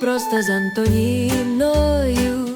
Просто з Антоніною.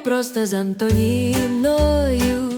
Просто з Антоніною.